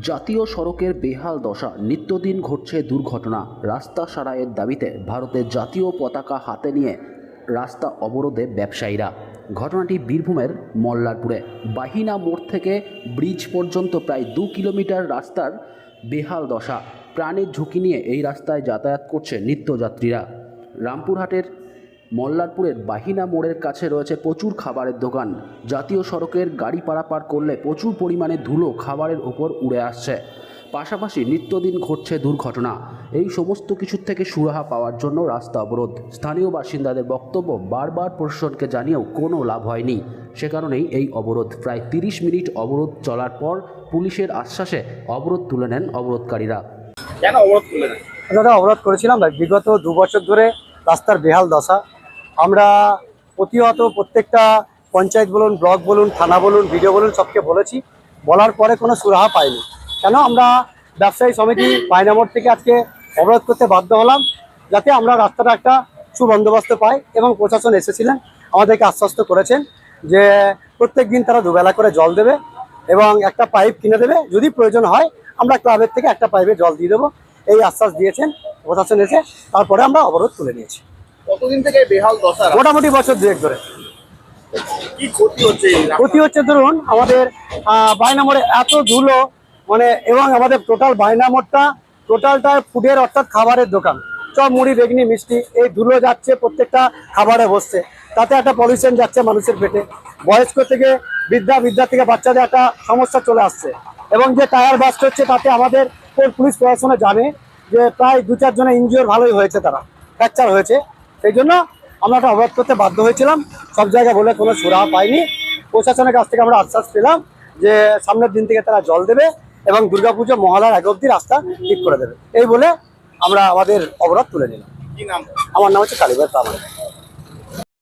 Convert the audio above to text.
জাতীয় সড়কের বেহাল দশা, নিত্যদিন ঘটছে দুর্ঘটনা, রাস্তা সারাইয়ের দাবিতে ভারতের জাতীয় পতাকা হাতে নিয়ে রাস্তা অবরোধে ব্যবসায়ীরা। ঘটনাটি বীরভূমের মল্লারপুরে। বাহিনা মোড় থেকে ব্রিজ পর্যন্ত প্রায় দু কিলোমিটার রাস্তার বেহাল দশা। প্রাণের ঝুঁকি নিয়ে এই রাস্তায় যাতায়াত করছে নিত্যযাত্রীরা। রামপুরহাটের মল্লারপুরের বাহিনা মোড়ের কাছে রয়েছে প্রচুর খাবারের দোকান। জাতীয় সড়কের গাড়ি পারাপার করলে প্রচুর পরিমাণে ধুলো খাবারের ওপর উড়ে আসছে। পাশাপাশি নিত্যদিন ঘটছে দুর্ঘটনা। এই সমস্ত কিছুর থেকে সুরাহা পাওয়ার জন্য রাস্তা অবরোধ। স্থানীয় বাসিন্দাদের বক্তব্য বারবার প্রশাসনকে জানিয়েও কোনো লাভ হয়নি। সে কারণেই এই অবরোধ। প্রায় তিরিশ মিনিট অবরোধ চলার পর পুলিশের আশ্বাসে অবরোধ তুলে নেন অবরোধকারীরা। কেন অবরোধ করলেন দাদা অবরোধ করেছিলাম বিগত দু বছর ধরে রাস্তার বেহাল দশা। আমরা প্রতিহত প্রত্যেকটা পঞ্চায়েত বলুন, ব্লক বলুন, থানা বলুন, ভিডিও বলুন, সবকে বলেছি। বলার পরে কোনো সুরাহা পাইনি। কেন? আমরা ব্যবসায়ী সমিতি পায়নামোড় থেকে আজকে অবরোধ করতে বাধ্য হলাম, যাতে আমরা রাস্তাটা একটা সুবন্দোবস্ত পাই এবং প্রশাসন এসেছিলেন, আমাদেরকে আশ্বস্ত করেছেন যে প্রত্যেক দিন তারা দুবেলা করে জল দেবে এবং একটা পাইপ কিনে দেবে। যদি প্রয়োজন হয়, আমরা ক্লাবের থেকে একটা পাইপে জল দিয়ে দেবো। এই আশ্বাস দিয়েছেন প্রশাসন এসে, তারপরে আমরা অবরোধ তুলে নিয়েছি। কতদিন থেকে বেহাল দশা মোটামুটি বছর দুয়েক ধরে। কি ক্ষতি হচ্ছে ক্ষতি হচ্ছে ধরুন আমাদের এত ধুলো মানে এবং আমাদের টোটাল বাইনামোড়টা টোটালটা ফুডের অর্থাৎ খাবারের দোকান। সব মুড়ি বেগনি মিষ্টি এই ধুলো যাচ্ছে প্রত্যেকটা খাবারে বসছে। তাতে একটা পলিউশন যাচ্ছে মানুষের পেটে। বয়স্ক থেকে বৃদ্ধা বৃদ্ধা থেকে বাচ্চাদের একটা সমস্যা চলে আসছে। এবং যে টায়ার বাস্ট হচ্ছে তাতে আমাদের পুলিশ প্রশাসনে জানে যে প্রায় দু চারজনের ইঞ্জিওর ভালোই হয়েছে তারা ফ্র্যাকচার হয়েছে। সেই জন্য আমরা একটা অবরোধ করতে বাধ্য হয়েছিলাম। সব জায়গায় বলে কোনো সুরাহা পাইনি। প্রশাসনের কাছ থেকে আমরা আশ্বাস পেলাম যে সামনের দিন থেকে তারা জল দেবে এবং দুর্গাপুজো মহালয়ার এক অব্দি রাস্তা ঠিক করে দেবে। এই বলে আমরা আমাদের অবরোধ তুলে নিলাম। কি নাম? আমার নাম হচ্ছে কালীবাই প্রামাণিক।